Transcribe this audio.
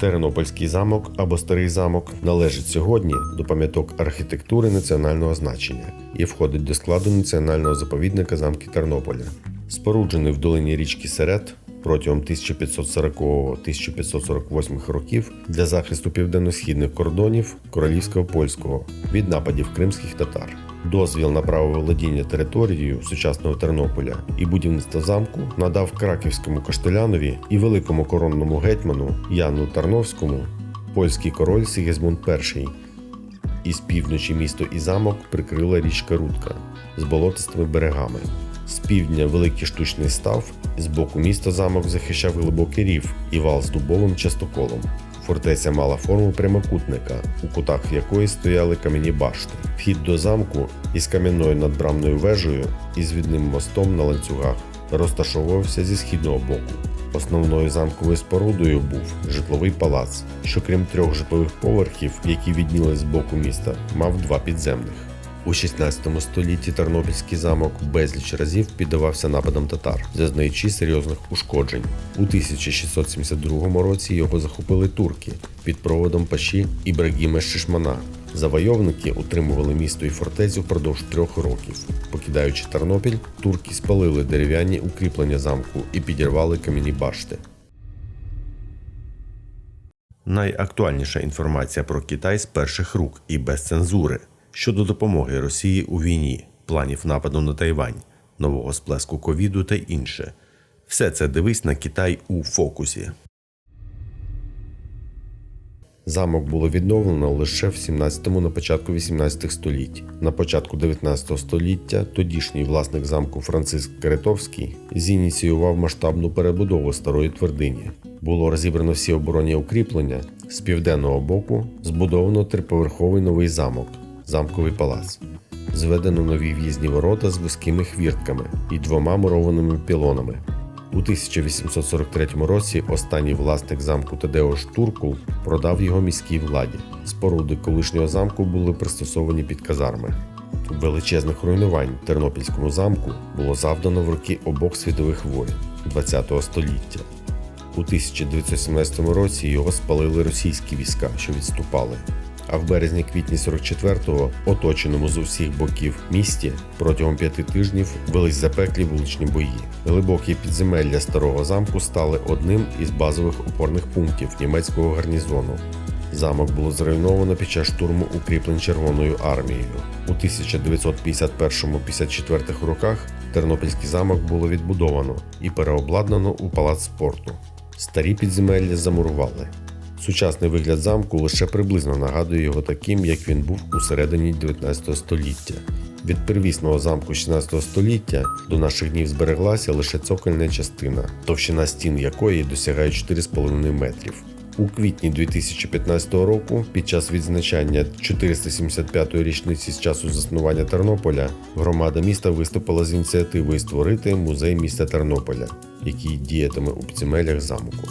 Тернопільський замок або Старий замок належить сьогодні до пам'яток архітектури національного значення і входить до складу національного заповідника замки Тернополя. Споруджений в долині річки Серет протягом 1540-1548 років для захисту південно-східних кордонів королівського польського від нападів кримських татар. Дозвіл на право володіння територією сучасного Тернополя і будівництво замку надав краківському каштелянові і великому коронному гетьману Яну Тарновському польський король Сігізмунд І. Із півночі місто і замок прикрила річка Рудка з болотистими берегами. З півдня великий штучний став, з боку міста замок захищав глибокий рів і вал з дубовим частоколом. Фортеця мала форму прямокутника, у кутах якої стояли кам'яні башти. Вхід до замку із кам'яною надбрамною вежею і звідним мостом на ланцюгах розташовувався зі східного боку. Основною замковою спорудою був житловий палац, що крім трьох житлових поверхів, які відніли з боку міста, мав два підземних. У 16 столітті Тернопільський замок безліч разів піддавався нападам татар, зазнаючи серйозних ушкоджень. У 1672 році його захопили турки під проводом паші Ібрагіма Шишмана. Завойовники утримували місто і фортецю впродовж трьох років. Покидаючи Тернопіль, турки спалили дерев'яні укріплення замку і підірвали кам'яні башти. Найактуальніша інформація про Китай з перших рук і без цензури щодо допомоги Росії у війні, планів нападу на Тайвань, нового сплеску ковіду та інше. Все це дивись на Китай у фокусі. Замок було відновлено лише в 17-му на початку 18 століть. На початку 19 століття тодішній власник замку Франциск Каретовський зініціював масштабну перебудову старої твердині. Було розібрано всі оборонні укріплення. З південного боку збудовано триповерховий новий замок замковий палац. Зведено нові в'їзні ворота з вузькими хвіртками і двома мурованими пілонами. У 1843 році останній власник замку Тадеош Туркул продав його міській владі. Споруди колишнього замку були пристосовані під казарми. Величезних руйнувань Тернопільському замку було завдано в роки обох світових воєн ХХ століття. У 1917 році його спалили російські війська, що відступали. А в березні-квітні 44-го, оточеному з усіх боків місті, протягом п'яти тижнів велись запеклі вуличні бої. Глибокі підземелля старого замку стали одним із базових опорних пунктів німецького гарнізону. Замок було зруйновано під час штурму укріплень Червоною армією. У 1951-54 роках Тернопільський замок було відбудовано і переобладнано у палац спорту. Старі підземелля замурували. Сучасний вигляд замку лише приблизно нагадує його таким, як він був у середині 19 століття. Від первісного замку 16 століття до наших днів збереглася лише цокольна частина, товщина стін якої досягає 4,5 метрів. У квітні 2015 року, під час відзначання 475-ї річниці з часу заснування Тернополя, громада міста виступила з ініціативою створити музей міста Тернополя, який діятиме у підземеллях замку.